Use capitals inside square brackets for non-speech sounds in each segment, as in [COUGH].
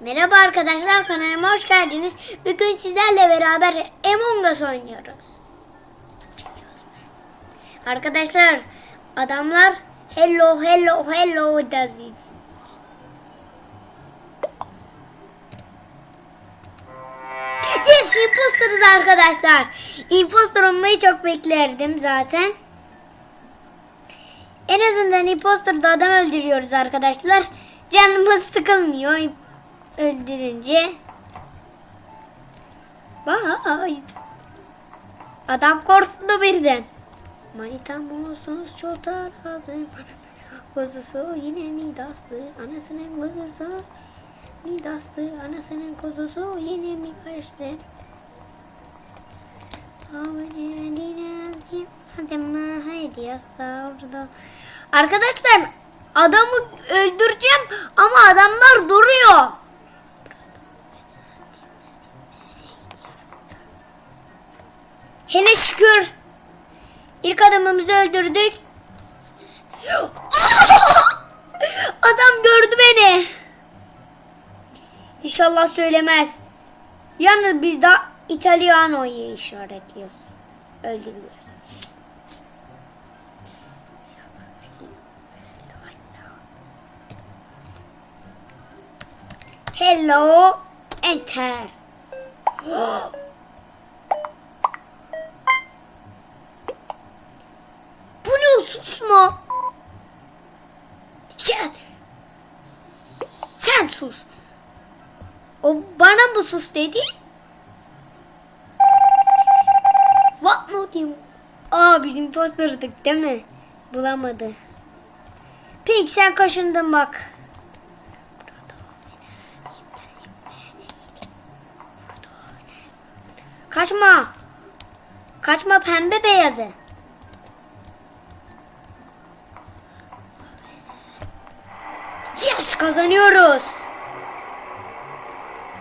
Merhaba arkadaşlar kanalıma hoş geldiniz. Bugün sizlerle beraber Among Us oynuyoruz. Arkadaşlar adamlar hello hello hello does it. Yes imposterız arkadaşlar. Imposter olmayı çok beklerdim zaten. En azından imposterda adam öldürüyoruz arkadaşlar. Canımız sıkılmıyor öldürünce. Vay. Adam korktu birden. Manitam olsun çok aradım. Kuzusu yine Midaslı. Anasının kuzusu. Midaslı. Anasının kuzusu yine mi kaçtı? Arkadaşlar adamı öldüreceğim ama adamlar duruyor. Hele şükür ilk adamımızı öldürdük. [LAUGHS] Adam gördü beni. İnşallah söylemez. Yalnız biz de İtalyano'yu işaretliyoruz. Öldürüyoruz. Hello, enter. [GASPS] Bu ne susma? Sen, sen sus. O bana mı sus dedi? Aa bizim posterduk değil mi? Bulamadı. Peki sen kaşındın bak. Kaçma. Kaçma pembe beyazı. Yes kazanıyoruz.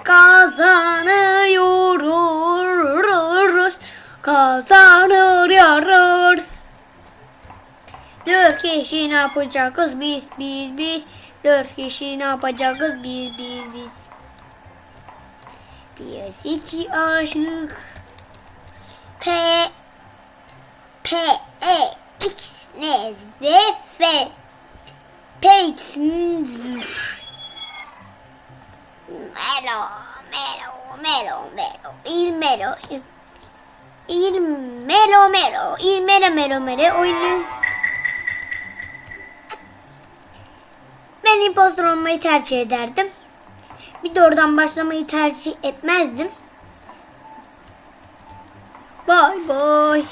Kazanıyoruz. Kazanıyoruz. Kişi ne yapacağız? Biz biz biz. Dört kişi ne yapacağız? Biz biz biz. Biz iki aşık. P P E X N Z F P Melo Melo Melo Melo. Il Melo. Il Melo Melo. Il Melo Melo Melo. Oyunu Ben impostor olmayı tercih ederdim. Bir de oradan başlamayı tercih etmezdim. Bay bay.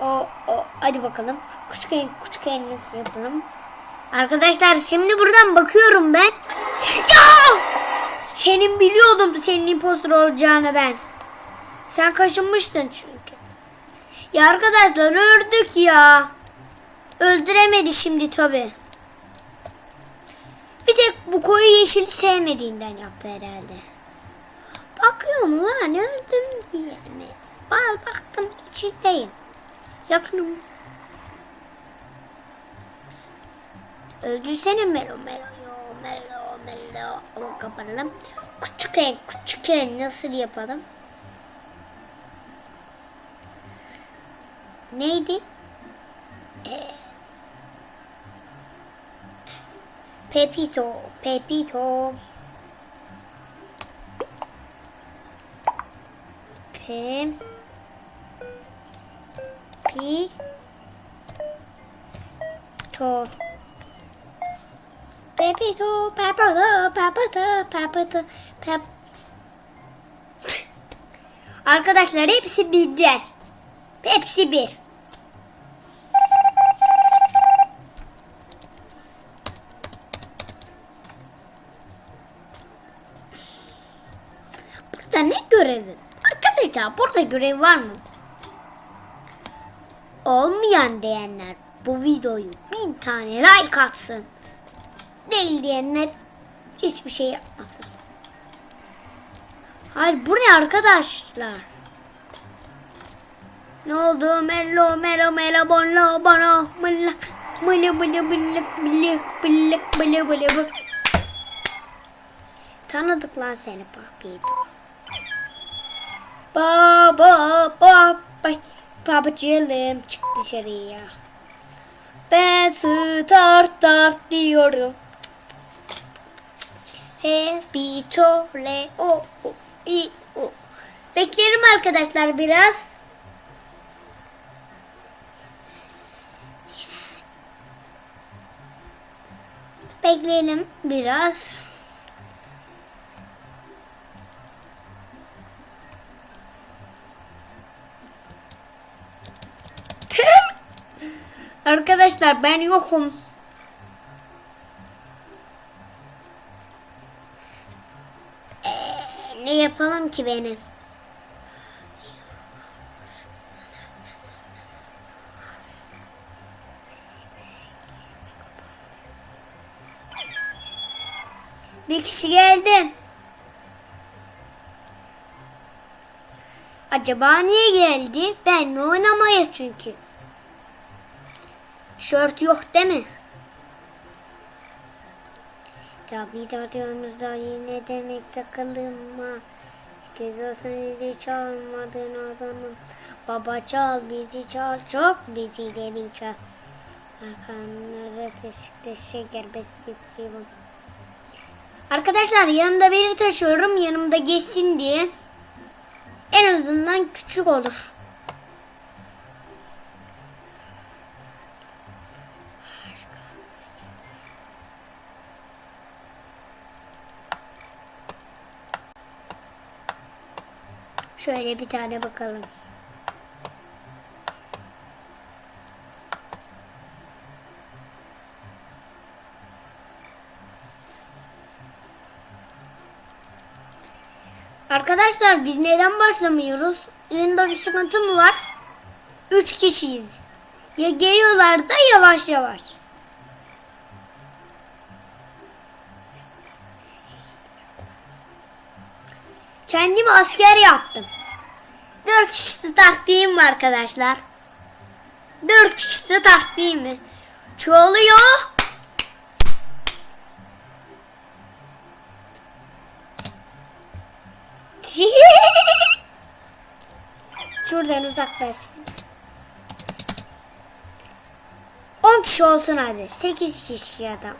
O, o, hadi bakalım. Küçük el, küçük el nasıl yapalım? Arkadaşlar şimdi buradan bakıyorum ben. Ya! Senin biliyordum senin impostor olacağını ben. Sen kaşınmıştın çünkü. Ya arkadaşlar öldük ya. Öldüremedi şimdi tabi. Bir tek bu koyu yeşili sevmediğinden yaptı herhalde. Bakıyorum lan öldüm diye mi? Bal baktım içindeyim. Yakınım. Öldürsene Melo Melo. Melo Melo. O kapatalım. Küçük el küçük el nasıl yapalım? Neydi? Ee, Pepito, Pepito. Pe Pi To Pepito, Pepito, Pepito, Pepito, Pep Arkadaşlar hepsi birler. Hepsi bir. Arkadaşlar burada görev var mı? Olmayan diyenler bu videoyu bin tane like atsın. Değil diyenler hiçbir şey yapmasın. Hayır bu ne arkadaşlar? Ne oldu? Melo melo melo bono bono mılak mılı mılı mılak mılak mılak mılı mılı mılı Tanıdık lan seni papito. Baba baba babacığım çık dışarıya. Ben start start diyorum. Happy tole o o i o. Beklerim arkadaşlar biraz. Bekleyelim biraz. Arkadaşlar ben yokum. Ee, ne yapalım ki benim? Bir kişi geldi. Acaba niye geldi? Benle oynamayız çünkü. Tişört yok değil mi? Tabi tatlımızda yine demek takılma. Kız olsun bizi çalmadın adamım. Baba çal bizi çal çok bizi de bir çal. Arkamda teşik şeker besliyorum. Arkadaşlar yanımda biri taşıyorum yanımda geçsin diye. En azından küçük olur. Şöyle bir tane bakalım. Arkadaşlar biz neden başlamıyoruz? Oyunda bir sıkıntı mı var? Üç kişiyiz. Ya geliyorlar da yavaş yavaş. Kendimi asker yaptım. Dört kişi taktiğim var arkadaşlar. Dört kişi taktiğimi. Çoğuluyor. [LAUGHS] Şuradan uzaklaş. 10 kişi olsun hadi. 8 kişi ya da.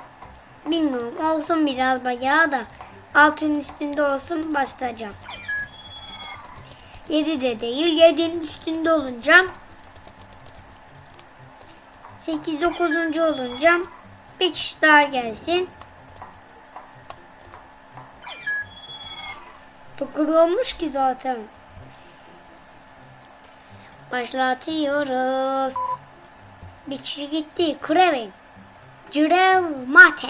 Bilmiyorum olsun biraz bayağı da. Altın üstünde olsun bastıracağım. 7 de değil. 7'nin üstünde olunca 8 9. olunca bir kişi daha gelsin. 9 olmuş ki zaten. Başlatıyoruz. Bir kişi gitti. Krevin. Cürev mate.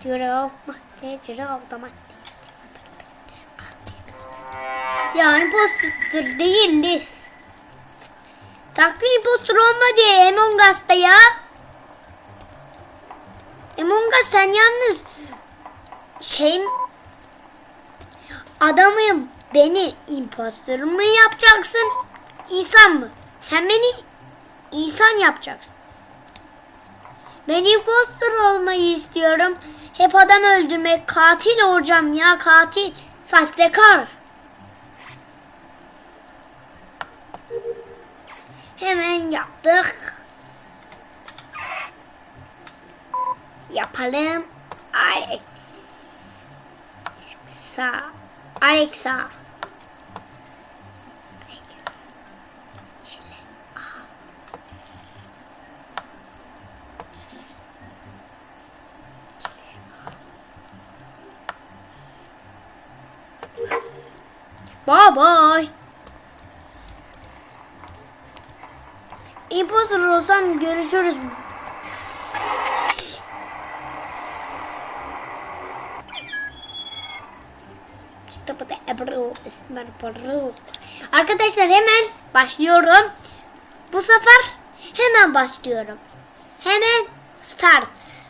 Cürev mate. Cürev da mate. Ya imposter değiliz. Taklı imposter olma diye Among Us'ta ya. Among Us sen yalnız şey adamı beni imposter mı yapacaksın? İnsan mı? Sen beni insan yapacaksın. Ben imposter olmayı istiyorum. Hep adam öldürmek, katil olacağım ya katil. Sahtekar. Hemen yaptık. Yapalım. Alexa. Alexa. Bye bye. İmposter olsam görüşürüz. Arkadaşlar hemen başlıyorum. Bu sefer hemen başlıyorum. Hemen start.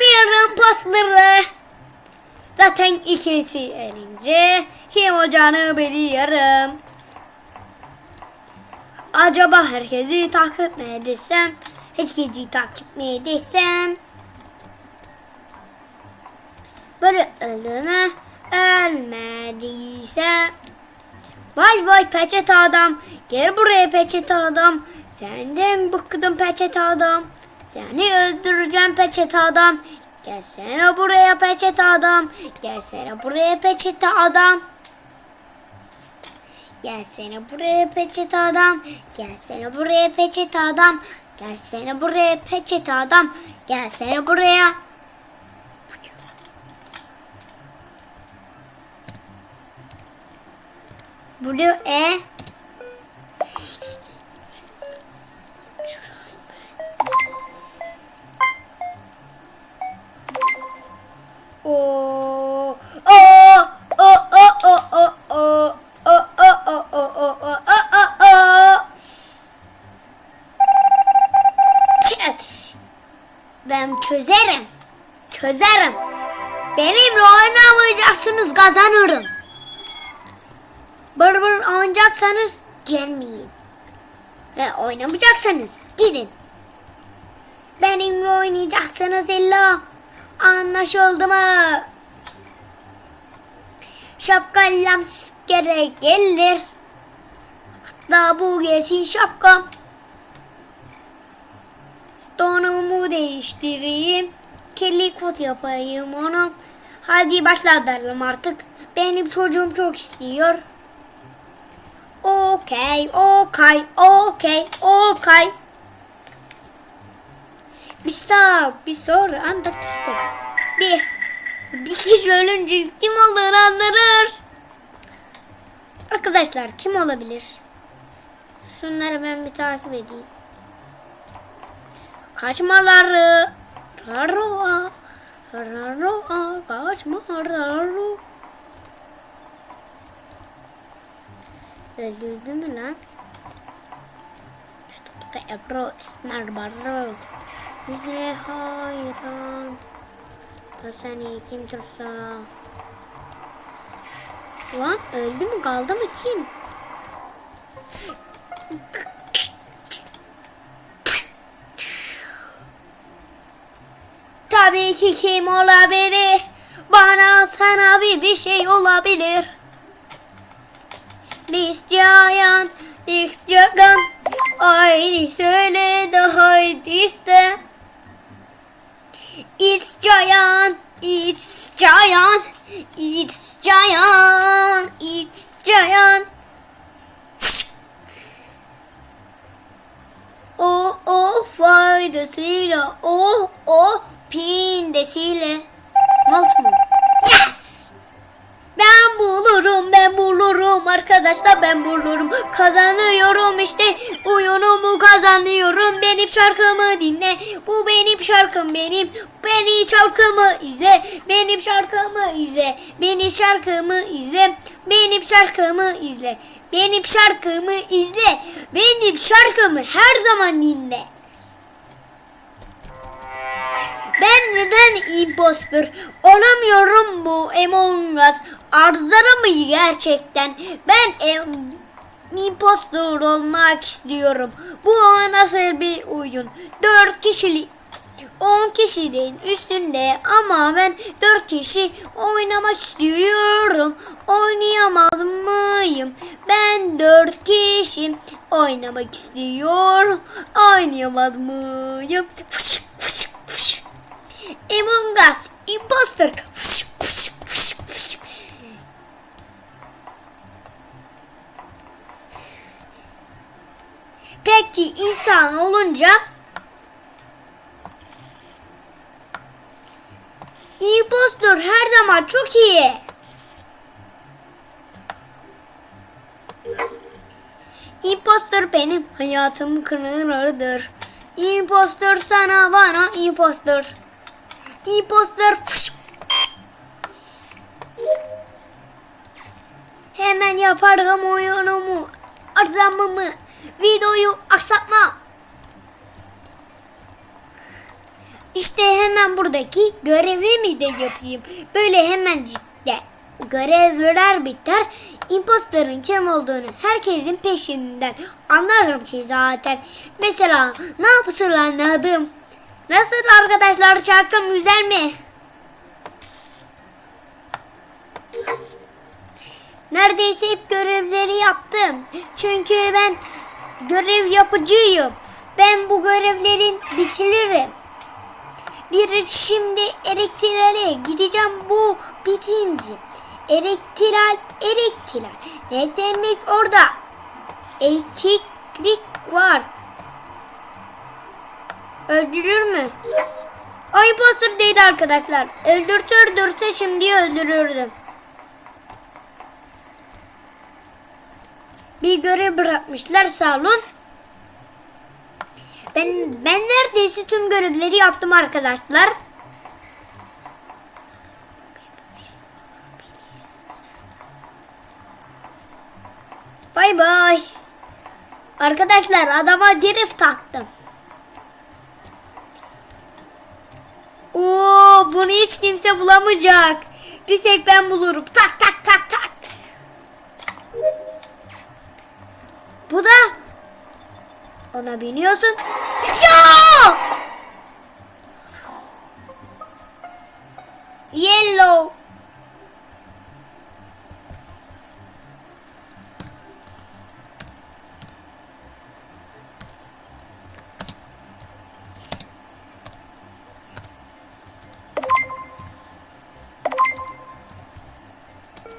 Bir pasları. Zaten ikisi erince kim olacağını biliyorum. Acaba herkesi takip mi etsem? Herkesi takip mi etsem? Böyle ölüme ölmediyse Vay vay peçete adam. Gel buraya peçete adam. Senden bıktım peçete adam. Seni öldüreceğim peçete adam. Gelsene buraya peçete adam. Gelsene buraya peçete adam. Gelsene buraya peçete adam. Gelsene buraya peçete adam. Gelsene buraya peçete adam. Gelsene buraya. Blue E. oynayacaksanız gelmeyin. Ve oynamayacaksanız gidin. Benimle oynayacaksanız illa anlaşıldı mı? Şapkallam gere gelir. Hatta bu gelsin şapkam. Donumu değiştireyim. Kirli kot yapayım onu. Hadi başlayalım artık. Benim çocuğum çok istiyor. Okey, okey, okey, okey. Bir sağ, bir sonra anda işte. Bir. Bir kişi ölünce kim olduğunu anlarır. Arkadaşlar kim olabilir? Şunları ben bir takip edeyim. Kaçmaları. Raroa. Raroa. Kaçmaları. Öldürdü mü lan? İşte Ebru İsmer Barro. Bize hayran. Da seni kim tursa. Lan öldü mü kaldı mı kim? Tabii ki kim olabilir? Bana sana bir bir şey olabilir. Biz Giant. Haydi söyle de haydi iste. It's Giant, It's Giant, It's Giant, It's Giant. O o faydasıyla, o o pindesiyle. Malt mı? Yes! Ben bulurum, ben bulurum arkadaşlar ben bulurum. Kazanıyorum işte oyunumu kazanıyorum. Benim şarkımı dinle. Bu benim şarkım benim. Benim şarkımı izle. Benim şarkımı izle. Benim şarkımı izle. Benim şarkımı izle. Benim şarkımı izle. Benim şarkımı her zaman dinle. Ben neden imposter olamıyorum bu Among Us arızalı mı gerçekten? Ben em, imposter olmak istiyorum. Bu nasıl bir oyun? 4 kişilik 10 kişinin üstünde ama ben 4 kişi oynamak istiyorum. Oynayamaz mıyım? Ben 4 kişi oynamak istiyorum. Oynayamaz mıyım? Fışık fışık fışık. Among Us imposter. Fışık fışık fışık fışık. Peki insan olunca impostor her zaman çok iyi. Impostor benim hayatım kırılırdır. Impostor sana bana. Impostor fış. Hemen yaparım oyunumu. Arzamımı. Videoyu aksatma. İşte hemen buradaki görevimi de yapayım. Böyle hemen de görevler biter. Imposterın kim olduğunu herkesin peşinden anlarım ki zaten. Mesela ne yapsın anladım. Nasıl arkadaşlar şarkım güzel mi? Neredeyse hep görevleri yaptım. Çünkü ben görev yapıcıyım. Ben bu görevlerin bitiririm. Bir şimdi elektriğe gideceğim bu bitince. Elektral, elektral. Ne demek orada? Elektrik var. Öldürür mü? O imposter değil arkadaşlar. Öldürse öldürse şimdi öldürürdüm. Bir görev bırakmışlar salon. Ben ben neredeyse tüm görevleri yaptım arkadaşlar. Bay bay. Arkadaşlar adama drift attım. Oo, bunu hiç kimse bulamayacak. Bir tek ben bulurum. Tak tak tak tak. Ona biniyorsun. Ya! Yellow.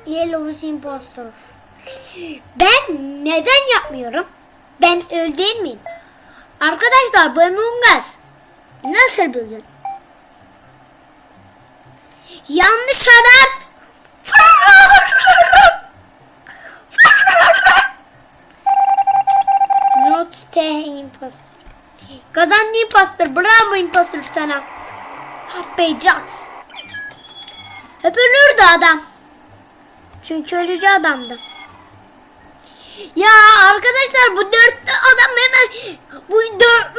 Yellow is impostor. Ben neden yapmıyorum? Ben öl değil miyim? Arkadaşlar bu Among Us nasıl oyun? Yanlış adam. Not the imposter. Kazandı imposter. Bravo imposter sana. Yapacağız. Hep ölürdü adam. Çünkü ölücü adamdı. Ya arkadaşlar bu dörtlü adam hemen bu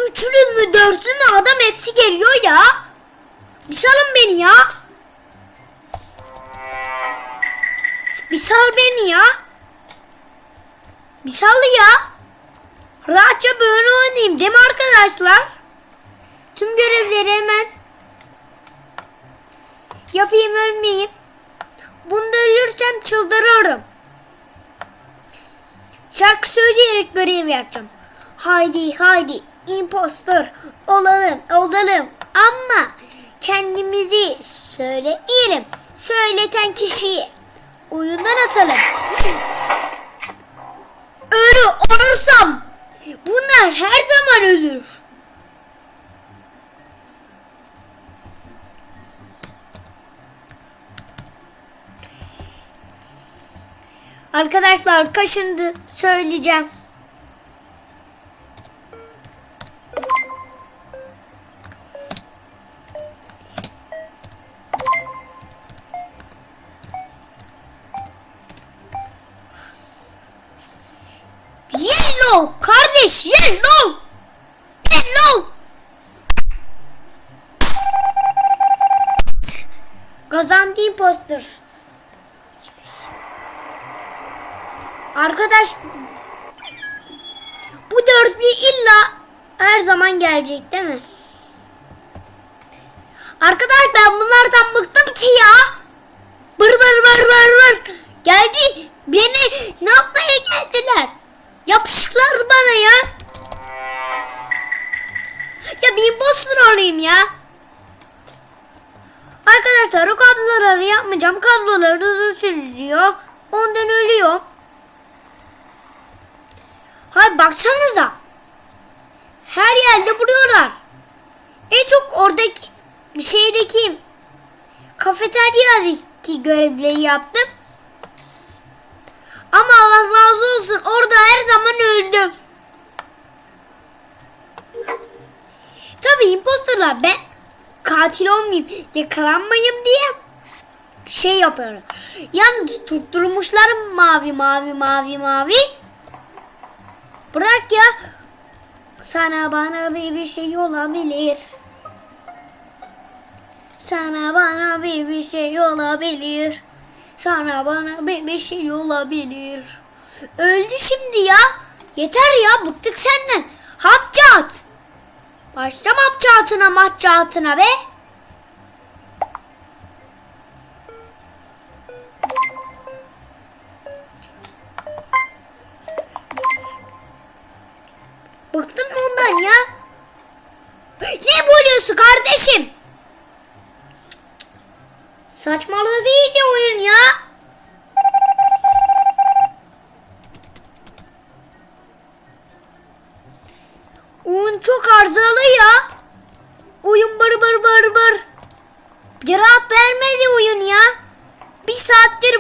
üçlü mü dörtlü mü adam hepsi geliyor ya. Bir salın beni ya. Bir sal beni ya. Bir sal ya. Rahatça böyle oynayayım değil mi arkadaşlar? Tüm görevleri hemen yapayım ölmeyeyim. Bunda ölürsem çıldırırım. Şarkı söyleyerek görev yapacağım. Haydi haydi impostor olalım olalım ama kendimizi söylemeyelim. Söyleten kişiyi oyundan atalım. Ölü olursam bunlar her zaman ölür. Arkadaşlar kaşındı söyleyeceğim. Kardeş yellow. Yellow. Kazandı imposter. Arkadaş bu dörtlü illa her zaman gelecek değil mi? Arkadaş ben bunlardan bıktım ki ya. Bır bır bır bır bır. Geldi beni ne yapmaya geldiler? Yapıştılar bana ya. Ya bir impostor olayım ya. Arkadaşlar o kabloları yapmayacağım. Kabloları uzun sürüyor. Ondan ölüyor. Hayır baksanıza. Her yerde vuruyorlar. En çok oradaki şeydeki kafeteryadaki görevleri yaptım. Olsun orada her zaman öldüm. Tabii imposterlar ben katil olmayayım yakalanmayayım diye şey yapıyorum. Yalnız tutturmuşlar mavi mavi mavi mavi. Bırak ya. Sana bana bir, bir şey olabilir. Sana bana bir bir şey olabilir. Sana bana bir bir şey olabilir. Öldü şimdi ya. Yeter ya bıktık senden. Hapcat. Başlam hapcatına mahcatına be. Bıktım ondan ya? Ne buluyorsun kardeşim? Saçmaladı iyice oyun ya.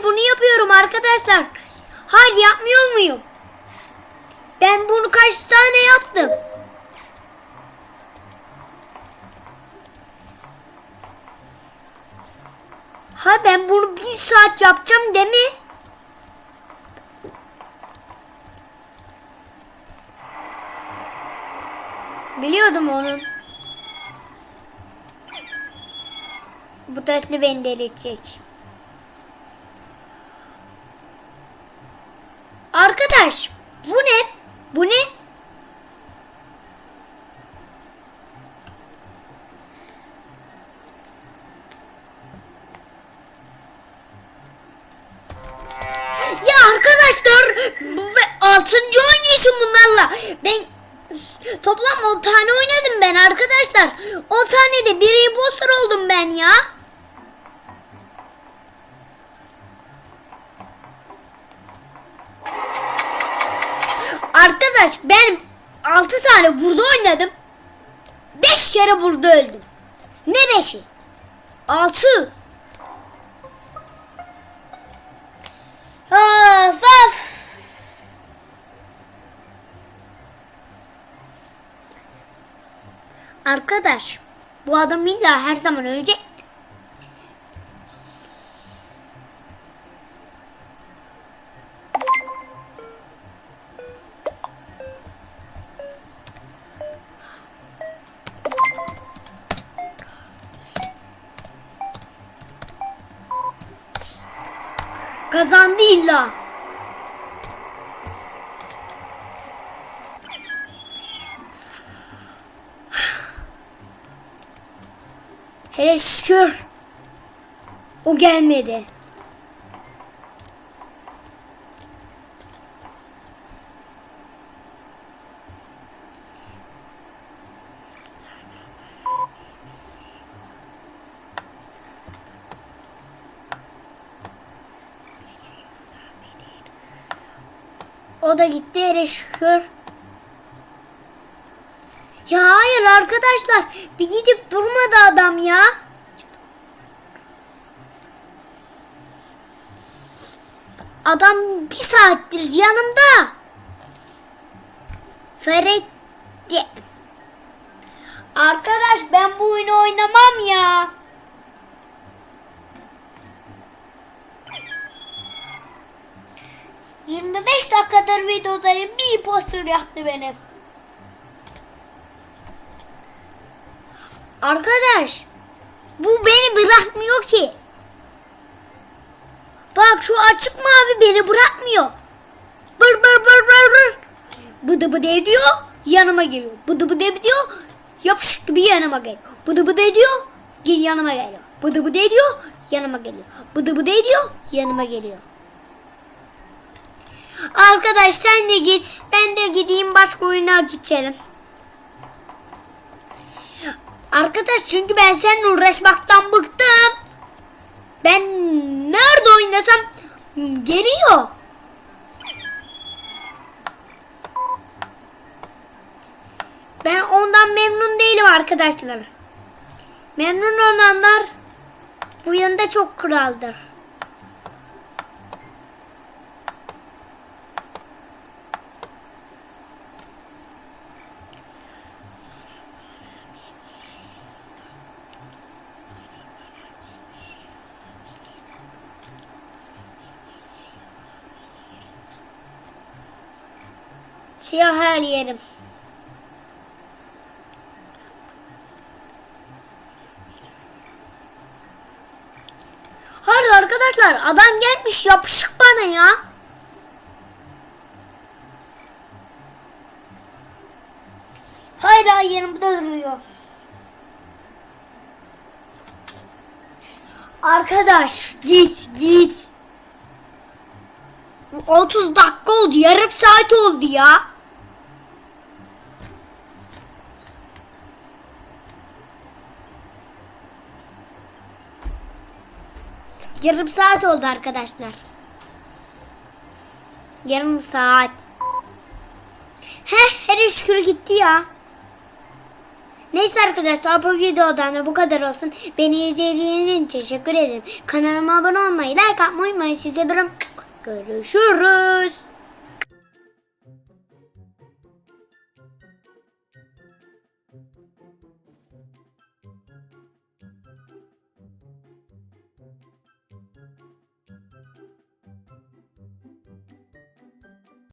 Bunu yapıyorum arkadaşlar. Hadi yapmıyor muyum? Ben bunu kaç tane yaptım? Ha ben bunu bir saat yapacağım değil mi? Biliyordum onun. Bu tatlı beni delirtecek. Arkadaş bu adam illa her zaman ölecek. Gelmedi. O da gitti hele şükür. Ya hayır arkadaşlar bir gidip durmadı adam ya. Adam bir saattir yanımda. Feretti. Arkadaş ben bu oyunu oynamam ya. Yirmi beş dakikadır videodayım. Bir poster yaptı benim. Arkadaş bu beni bırakmıyor ki. Şu açık mavi beni bırakmıyor. Bır bır bır bır bır. Bıdı bıdı ediyor yanıma geliyor. Bıdı bıdı ediyor yapışık gibi yanıma geliyor. Bıdı bıdı ediyor gel yanıma geliyor. Bıdı bıdı ediyor yanıma geliyor. Bıdı bıdı ediyor yanıma geliyor. Arkadaş sen de git. Ben de gideyim başka oyuna geçelim. Arkadaş çünkü ben seninle uğraşmaktan bıktım. Ben nerede oynasam geliyor. Ben ondan memnun değilim arkadaşlar. Memnun olanlar bu yönde çok kraldır. Yerim. Hayır arkadaşlar adam gelmiş yapışık bana ya. Hayır yerimde duruyor. Arkadaş git git. 30 dakika oldu yarım saat oldu ya. Yarım saat oldu arkadaşlar. Yarım saat. Heh her şükür gitti ya. Neyse arkadaşlar bu videodan da bu kadar olsun. Beni izlediğiniz için teşekkür ederim. Kanalıma abone olmayı, like atmayı unutmayın. Size bir görüşürüz.